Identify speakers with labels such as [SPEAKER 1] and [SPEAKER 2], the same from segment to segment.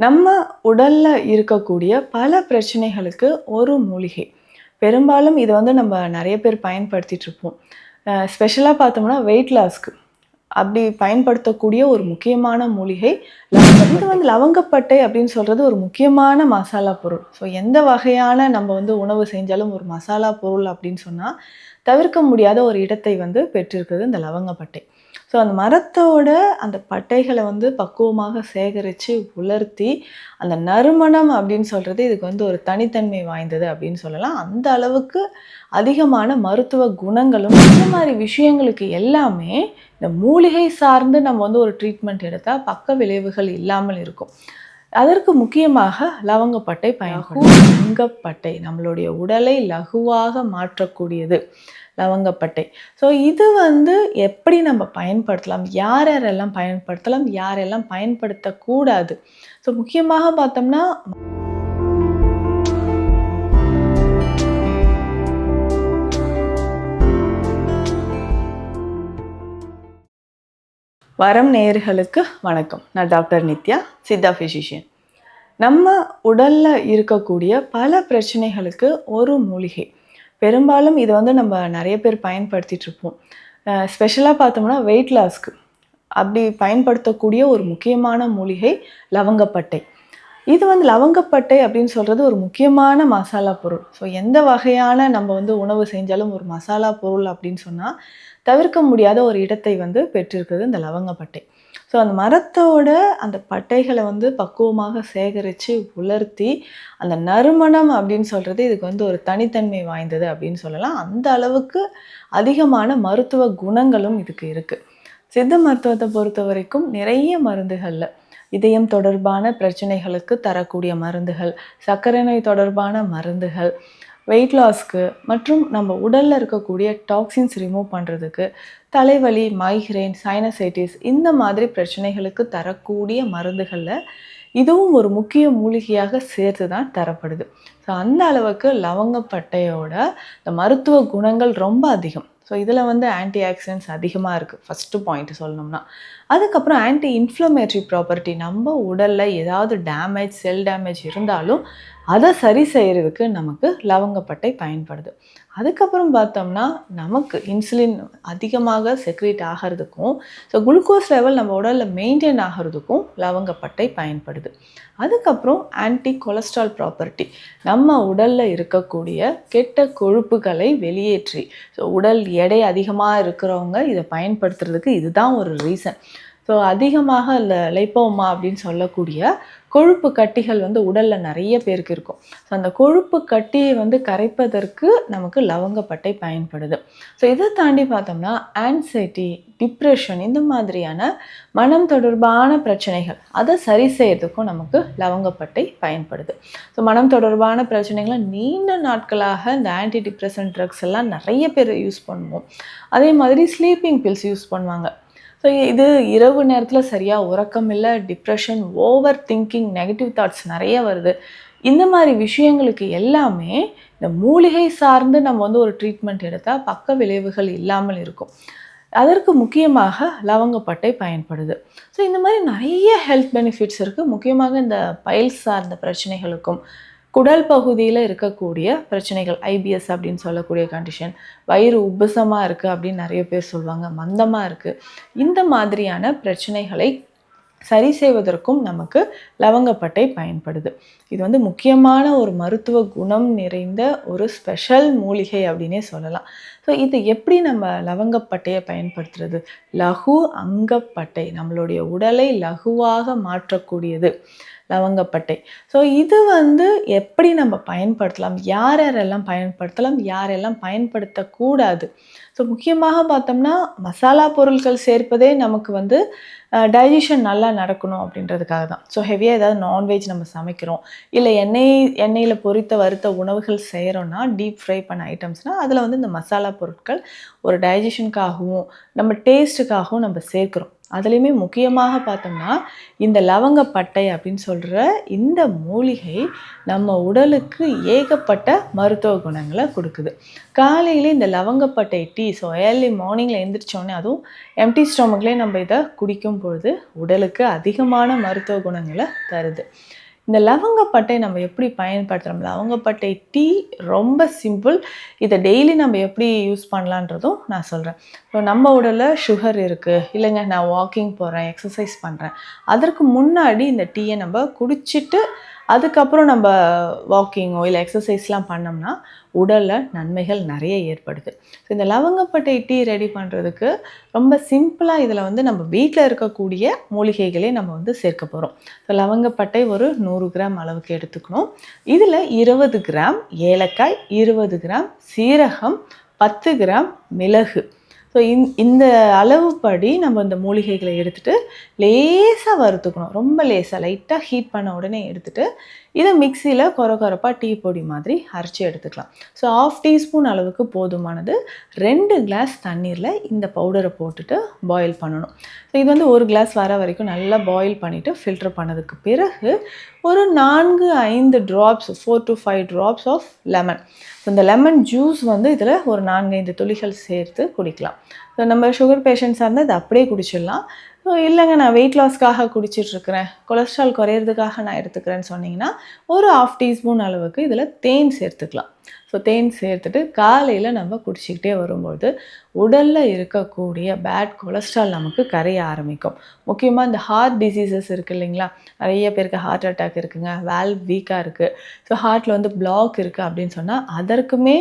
[SPEAKER 1] நம்ம உடலில் இருக்கக்கூடிய பல பிரச்சனைகளுக்கு ஒரு மூலிகை. பெரும்பாலும் இதை வந்து நம்ம நிறைய பேர் பயன்படுத்திட்டு இருப்போம். ஸ்பெஷலாக பார்த்தோம்னா வெயிட் லாஸ்க்கு அப்படி பயன்படுத்தக்கூடிய ஒரு முக்கியமான மூலிகை இது வந்து லவங்கப்பட்டை அப்படின்னு சொல்கிறது ஒரு முக்கியமான மசாலா பொருள். ஸோ எந்த வகையான நம்ம வந்து உணவு செஞ்சாலும் ஒரு மசாலா பொருள் அப்படின்னு சொன்னால் தவிர்க்க முடியாத ஒரு இடத்தை வந்து பெற்றிருக்குது இந்த லவங்கப்பட்டை. ஸோ அந்த மரத்தோட அந்த பட்டைகளை வந்து பக்குவமாக சேகரித்து உலர்த்தி அந்த நறுமணம் அப்படின்னு சொல்கிறது இதுக்கு வந்து ஒரு தனித்தன்மை வாய்ந்தது அப்படின்னு சொல்லலாம். அந்த அளவுக்கு அதிகமான மருத்துவ குணங்களும் இந்த மாதிரி விஷயங்களுக்கு எல்லாமே இந்த மூலிகை சார்ந்து நம்ம வந்து ஒரு ட்ரீட்மெண்ட் எடுத்தால் பக்க விளைவுகள் இல்லாமல் இருக்கும். அதற்கு முக்கியமாக லவங்கப்பட்டை பயன்படும் லவங்கப்பட்டை நம்மளுடைய உடலை லகுவாக மாற்றக்கூடியது. லவங்கப்பட்டை. ஸோ இது வந்து எப்படி நம்ம பயன்படுத்தலாம்? யார் யாரெல்லாம் பயன்படுத்தலாம்? யாரெல்லாம் பயன்படுத்தக்கூடாது? ஸோ முக்கியமாக பார்த்தோம்னா வரம் நேயர்களுக்கு வணக்கம். நான் டாக்டர் நித்யா சித்தா ஃபிசிஷியன் நம்ம உடலில் இருக்கக்கூடிய பல பிரச்சனைகளுக்கு ஒரு மூலிகை. பெரும்பாலும் இதை வந்து நம்ம நிறைய பேர் பயன்படுத்திகிட்டு இருப்போம். ஸ்பெஷலாக பார்த்தோம்னா வெயிட் லாஸ்க்கு அப்படி பயன்படுத்தக்கூடிய ஒரு முக்கியமான மூலிகை லவங்கப்பட்டை. இது வந்து லவங்கப்பட்டை அப்படின்னு சொல்கிறது ஒரு முக்கியமான மசாலா பொருள். ஸோ எந்த வகையான நம்ம வந்து உணவு செஞ்சாலும் ஒரு மசாலா பொருள் அப்படின்னு சொன்னால் தவிர்க்க முடியாத ஒரு இடத்தை வந்து பெற்றிருக்குது இந்த லவங்கப்பட்டை. ஸோ அந்த மரத்தோட அந்த பட்டைகளை வந்து பக்குவமாக சேகரித்து உலர்த்தி அந்த நறுமணம் அப்படின்னு சொல்கிறது இதுக்கு வந்து ஒரு தனித்தன்மை வாய்ந்தது அப்படின்னு சொல்லலாம். அந்த அளவுக்கு அதிகமான மருத்துவ குணங்களும் இதுக்கு இருக்குது சித்த மருத்துவத்தை பொறுத்த வரைக்கும் நிறைய மருந்துகளில் இதயம் தொடர்பான பிரச்சனைகளுக்கு தரக்கூடிய மருந்துகள் சர்க்கரை நோய் தொடர்பான மருந்துகள் வெயிட் லாஸ்க்கு மற்றும் நம்ம உடலில் இருக்கக்கூடிய டாக்ஸின்ஸ் ரிமூவ் பண்ணுறதுக்கு தலைவலி மைக்ரைன் சைனசைட்டிஸ் இந்த மாதிரி பிரச்சனைகளுக்கு தரக்கூடிய மருந்துகளில் இதுவும் ஒரு முக்கிய மூலிகையாக சேர்த்து தான் தரப்படுது. ஸோ அந்த அளவுக்கு லவங்கப்பட்டையோட இந்த மருத்துவ குணங்கள் ரொம்ப அதிகம். ஸோ இதில் வந்து ஆன்டி ஆக்சிடென்ட்ஸ் அதிகமாக இருக்குது ஃபஸ்ட்டு பாயிண்ட் சொல்லணும்னா. அதுக்கப்புறம் ஆன்டி இன்ஃப்ளமேட்ரி ப்ராப்பர்ட்டி நம்ம உடலில் ஏதாவது டேமேஜ் செல் டேமேஜ் இருந்தாலும் அதை சரி செய்கிறதுக்கு நமக்கு லவங்கப்பட்டை பயன்படுது. அதுக்கப்புறம் பார்த்தோம்னா நமக்கு இன்சுலின் அதிகமாக செக்ரேட் ஆகிறதுக்கும் ஸோ குளுக்கோஸ் லெவல் நம்ம உடலில் மெயின்டைன் ஆகிறதுக்கும் லவங்கப்பட்டை பயன்படுது. அதுக்கப்புறம் ஆன்டி கொலஸ்ட்ரால் ப்ராப்பர்ட்டி நம்ம உடலில் இருக்கக்கூடிய கெட்ட கொழுப்புகளை வெளியேற்றி ஸோ உடல் எடை அதிகமாக இருக்கிறவங்க இதை பயன்படுத்துறதுக்கு இதுதான் ஒரு ரீசன் ஸோ அதிகமாக இந்த லைப்போமா அப்படின்னு சொல்லக்கூடிய கொழுப்பு கட்டிகள் வந்து உடலில் நிறைய பேருக்கு இருக்கும். ஸோ அந்த கொழுப்பு கட்டியை வந்து கரைப்பதற்கு நமக்கு லவங்கப்பட்டை பயன்படுது. ஸோ இதை தாண்டி பார்த்தோம்னா ஆன்சைட்டி டிப்ரெஷன் இந்த மாதிரியான மனம் தொடர்பான பிரச்சனைகள் அதை சரி செய்யறதுக்கும் நமக்கு லவங்கப்பட்டை பயன்படுது. ஸோ மனம் தொடர்பான பிரச்சனைகளை நீண்ட நாட்களாக இந்த ஆன்டி டிப்ரெஷன் ட்ரக்ஸ் எல்லாம் நிறைய பேர் யூஸ் பண்ணுவோம். அதே மாதிரி ஸ்லீப்பிங் பில்ஸ் யூஸ் பண்ணுவாங்க. ஸோ இது இரவு நேரத்தில் சரியாக உறக்கம் இல்லை depression over thinking negative thoughts நிறைய வருது. இந்த மாதிரி விஷயங்களுக்கு எல்லாமே இந்த மூலிகை சார்ந்து நம்ம வந்து ஒரு ட்ரீட்மெண்ட் எடுத்தால் பக்க விளைவுகள் இல்லாமல் இருக்கும். அதற்கு முக்கியமாக லவங்கப்பட்டை பயன்படுது. ஸோ இந்த மாதிரி நிறைய ஹெல்த் பெனிஃபிட்ஸ் இருக்குது முக்கியமாக இந்த பைல்ஸ் சார்ந்த பிரச்சனைகளுக்கும் குடல் பகுதியில் இருக்கக்கூடிய பிரச்சனைகள் ஐபிஎஸ் அப்படின்னு சொல்லக்கூடிய கண்டிஷன் வயிறு உப்புசமாக இருக்குது அப்படின்னு நிறைய பேர் சொல்லுவாங்க மந்தமாக இருக்குது இந்த மாதிரியான பிரச்சனைகளை சரி செய்வதற்கும் நமக்கு லவங்கப்பட்டை பயன்படுது. இது வந்து முக்கியமான ஒரு மருத்துவ குணம் நிறைந்த ஒரு ஸ்பெஷல் மூலிகை அப்படின்னே சொல்லலாம். ஸோ இது எப்படி நம்ம லவங்கப்பட்டையை பயன்படுத்துறது? லகு அங்கப்பட்டை நம்மளுடைய உடலை லகுவாக மாற்றக்கூடியது லவங்கப்பட்டை. ஸோ இது வந்து எப்படி நம்ம பயன்படுத்தலாம்? யார் யாரெல்லாம் பயன்படுத்தலாம்? யாரெல்லாம் பயன்படுத்தக்கூடாது? ஸோ முக்கியமாக பார்த்தோம்னா மசாலா பொருட்கள் சேர்ப்பதே நமக்கு வந்து டைஜஷன் நல்லா நடக்கணும் அப்படின்றதுக்காக தான். ஸோ ஹெவியாக ஏதாவது நான்வெஜ் நம்ம சமைக்கிறோம். இல்லை எண்ணெய் எண்ணெயில் பொரித்த வறுத்த உணவுகள் செய்கிறோன்னா டீப் ஃப்ரை பண்ண ஐட்டம்ஸ்னால் அதில் வந்து இந்த மசாலா பொருட்கள் ஒரு டைஜஷனுக்காகவும் நம்ம டேஸ்ட்டுக்காகவும் நம்ம சேர்க்குறோம். அதுலேயுமே முக்கியமாக பார்த்தோம்னா இந்த லவங்கப்பட்டை அப்படின்னு சொல்கிற இந்த மூலிகை நம்ம உடலுக்கு ஏகப்பட்ட மருத்துவ குணங்களை கொடுக்குது. காலையில் இந்த லவங்கப்பட்டை டீ ஸோ ஏர்லி மார்னிங்கில் எழுந்திரிச்சோடனே அதுவும் எம்டி ஸ்டொமக்லேயே நம்ம இதை குடிக்கும் பொழுது உடலுக்கு அதிகமான மருத்துவ குணங்களை தருது. இந்த லவங்கப்பட்டை நம்ம எப்படி பயன்படுத்துகிறோம் லவங்கப்பட்டை டீ ரொம்ப சிம்பிள் இதை டெய்லி நம்ம எப்படி யூஸ் பண்ணலான்றதும் நான் சொல்கிறேன் இப்போ நம்ம உடலில் சுகர் இருக்குது இல்லைங்க நான் வாக்கிங் போகிறேன் எக்ஸசைஸ் பண்ணுறேன் அதற்கு முன்னாடி இந்த டீயை நம்ம குடிச்சிட்டு அதுக்கப்புறம் நம்ம வாக்கிங்கோ இல்லை எக்ஸசைஸ்லாம் பண்ணோம்னா உடலில் நன்மைகள் நிறைய ஏற்படுது. ஸோ இந்த லவங்கப்பட்டை டீ ரெடி பண்ணுறதுக்கு ரொம்ப சிம்பிளாக இதில் வந்து நம்ம வீட்டில் இருக்கக்கூடிய மூலிகைகளே நம்ம வந்து சேர்க்க போகிறோம் ஸோ லவங்கப்பட்டை ஒரு நூறு கிராம் அளவுக்கு எடுத்துக்கணும். இதில் இருபது கிராம் ஏலக்காய் இருபது கிராம் சீரகம் பத்து கிராம் மிளகு. ஸோ இந் இந்த அளவுப்படி நம்ம இந்த மூலிகைகளை எடுத்துகிட்டு லேசாக வறுத்துக்கணும். ரொம்ப லேசாக லைட்டாக ஹீட் பண்ண உடனே எடுத்துகிட்டு இதை மிக்சியில் கொர கொரப்பாக டீ பொடி மாதிரி அரைச்சி எடுத்துக்கலாம். ஸோ ஆஃப் டீஸ்பூன் அளவுக்கு போதுமானது ரெண்டு கிளாஸ் தண்ணீரில் இந்த பவுடரை போட்டுட்டு பாயில் பண்ணணும். ஸோ இது வந்து ஒரு கிளாஸ் வர வரைக்கும் நல்லா பாயில் பண்ணிவிட்டு ஃபில்டர் பண்ணதுக்கு பிறகு ஒரு நான்கு ஐந்து drops four to five drops of lemon so இந்த லெமன் ஜூஸ் வந்து இதில் ஒரு நான்கு ஐந்து துளிகள் சேர்த்து குடிக்கலாம். ஸோ நம்ம சுகர் பேஷண்ட்ஸாக இருந்தால் இதை அப்படியே குடிச்சிடலாம். இல்லைங்க நான் வெயிட் லாஸ்க்காக குடிச்சிட்ருக்கிறேன். கொலஸ்ட்ரால் குறையிறதுக்காக நான் எடுத்துக்கிறேன்னு சொன்னீங்கன்னா ஒரு ஆஃப் டீஸ்பூன் அளவுக்கு இதில் தேன் சேர்த்துக்கலாம். ஸோ தேன் சேர்த்துட்டு காலையில் நம்ம குடிச்சிக்கிட்டே வரும்போது உடலில் இருக்கக்கூடிய பேட் கொலஸ்ட்ரால் நமக்கு கரைய ஆரம்பிக்கும். முக்கியமாக இந்த ஹார்ட் டிசீசஸ் இருக்குது இல்லைங்களா? நிறைய பேருக்கு ஹார்ட் அட்டாக் இருக்குங்க வேல் வீக்காக இருக்குது ஸோ ஹார்ட்டில் வந்து பிளாக் இருக்குது அப்படின்னு சொன்னால் அதற்குமே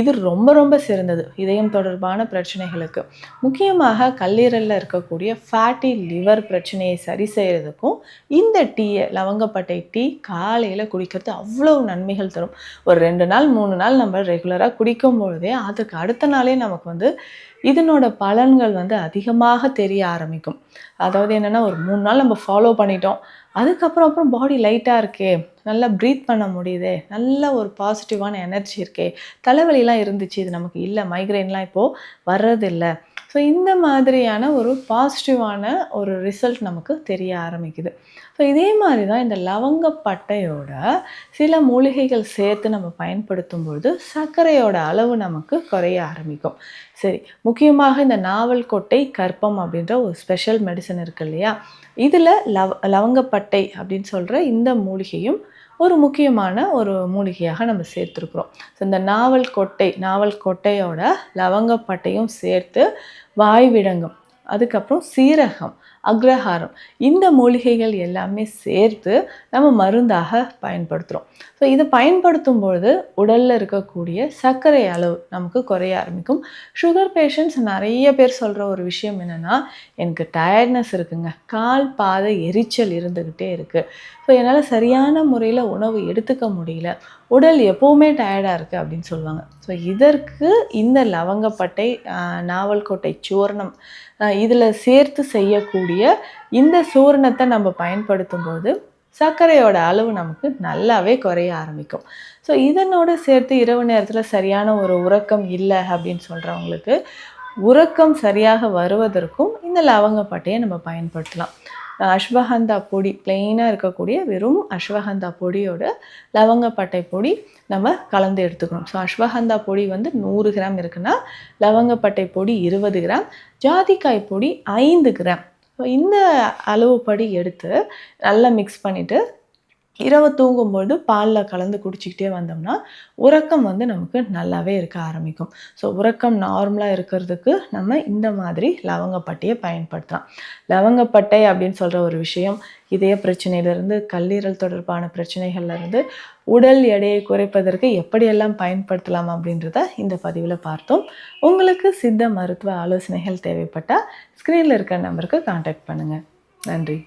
[SPEAKER 1] இது ரொம்ப ரொம்ப சிறந்தது. இதயம் தொடர்பான பிரச்சனைகளுக்கு. முக்கியமாக கல்லீரலில் இருக்கக்கூடிய ஃபேட்டி லிவர் பிரச்சனையை சரி செய்கிறதுக்கும் இந்த டீயை லவங்கப்பட்டை டீ காலையில் குடிக்கிறது அவ்வளோ நன்மைகள் தரும். ஒரு ரெண்டு நாள் மூணு நாள் நம்ம ரெகுலராக குடிக்கும் பொழுதே அதுக்கு அடுத்த நாளே நமக்கு வந்து இதனோட பலன்கள் வந்து அதிகமாக தெரிய ஆரம்பிக்கும். அதாவது என்னென்னா ஒரு மூணு நாள் நம்ம ஃபாலோ பண்ணிட்டோம். அதுக்கப்புறம் அப்புறம் பாடி லைட்டாக இருக்கே நல்லா ப்ரீத் பண்ண முடியுதே நல்ல ஒரு பாசிட்டிவான எனர்ஜி இருக்கே தலைவலிலாம் இருந்துச்சு இது நமக்கு இல்லை மைக்ரைன்லாம் இப்போது வர்றதில்லை. ஸோ இந்த மாதிரியான ஒரு பாசிட்டிவான ஒரு ரிசல்ட் நமக்கு தெரிய ஆரம்பிக்குது. ஸோ இதே மாதிரி தான் இந்த லவங்கப்பட்டையோட சில மூலிகைகள் சேர்த்து நம்ம பயன்படுத்தும் பொழுது சர்க்கரையோட அளவு நமக்கு குறைய ஆரம்பிக்கும். சரி முக்கியமாக இந்த நாவல் கொட்டை கற்பம் அப்படின்ற ஒரு ஸ்பெஷல் மெடிசன் இருக்கு இல்லையா? இதில் லவ் லவங்கப்பட்டை அப்படின்னு சொல்கிற இந்த மூலிகையும் ஒரு முக்கியமான ஒரு மூலிகையாக நம்ம சேர்த்துருக்குறோம். ஸோ இந்த நாவல் கொட்டை நாவல் கொட்டையோட லவங்கப்பட்டையும் சேர்த்து வாய்விடங்கம் அதுக்கப்புறம் சீரகம் அக்ரஹாரம். இந்த மூலிகைகள் எல்லாமே சேர்த்து நம்ம மருந்தாக பயன்படுத்துகிறோம் ஸோ இதை பயன்படுத்தும் பொழுது உடலில் இருக்கக்கூடிய சர்க்கரை அளவு நமக்கு குறைய ஆரம்பிக்கும். சுகர் பேஷண்ட்ஸ் நிறைய பேர் சொல்கிற ஒரு விஷயம் என்னென்னா எனக்கு டயர்ட்னஸ் இருக்குங்க. கால் பாதை எரிச்சல் இருந்துக்கிட்டே இருக்குது ஸோ என்னால் சரியான முறையில் உணவு எடுத்துக்க முடியல. உடல் எப்போவுமே டயர்டாக இருக்குது அப்படின்னு சொல்லுவாங்க. ஸோ இதற்கு இந்த லவங்கப்பட்டை நாவல்கோட்டை சூர்ணம் இதில் சேர்த்து செய்யக்கூடிய இந்த சூரணத்தை நம்ம பயன்படுத்தும் போது சர்க்கரையோட அளவு நமக்கு நல்லாவே குறைய ஆரம்பிக்கும். ஸோ இதனோடு சேர்த்து இரவு நேரத்தில் சரியான ஒரு உறக்கம் இல்லை அப்படின்னு சொல்கிறவங்களுக்கு உறக்கம் சரியாக வருவதற்கும் இந்த லவங்கப்பட்டையை நம்ம பயன்படுத்தலாம். அஸ்வகந்தா பொடி பிளெயினாக இருக்கக்கூடிய வெறும் அஸ்வகந்தா பொடியோட லவங்கப்பட்டை பொடி நம்ம கலந்து எடுத்துக்கணும். ஸோ அஸ்வகந்தா பொடி வந்து நூறு கிராம் இருக்குன்னா லவங்கப்பட்டை பொடி இருபது கிராம் ஜாதிக்காய் பொடி ஐந்து கிராம். ஸோ இந்த அளவுப்படி எடுத்து நல்லா மிக்ஸ் பண்ணிவிட்டு இரவு தூங்கும்பொழுது பாலில் கலந்து குடிச்சிக்கிட்டே வந்தோம்னா உறக்கம் வந்து நமக்கு நல்லாவே இருக்க ஆரம்பிக்கும். ஸோ உறக்கம் நார்மலாக இருக்கிறதுக்கு நம்ம இந்த மாதிரி லவங்கப்பட்டையை பயன்படுத்தலாம். லவங்கப்பட்டை அப்படின்னு சொல்கிற ஒரு விஷயம் இதய பிரச்சனையிலேருந்து கல்லீரல் தொடர்பான பிரச்சனைகள்லேருந்து உடல் எடையை குறைப்பதற்கு எப்படியெல்லாம் பயன்படுத்தலாம் அப்படின்றத இந்த பதிவில் பார்த்தோம். உங்களுக்கு சித்த மருத்துவ ஆலோசனைகள் தேவைப்பட்டால் ஸ்க்ரீனில் இருக்கிற நம்பருக்கு காண்டாக்ட் பண்ணுங்கள் நன்றி.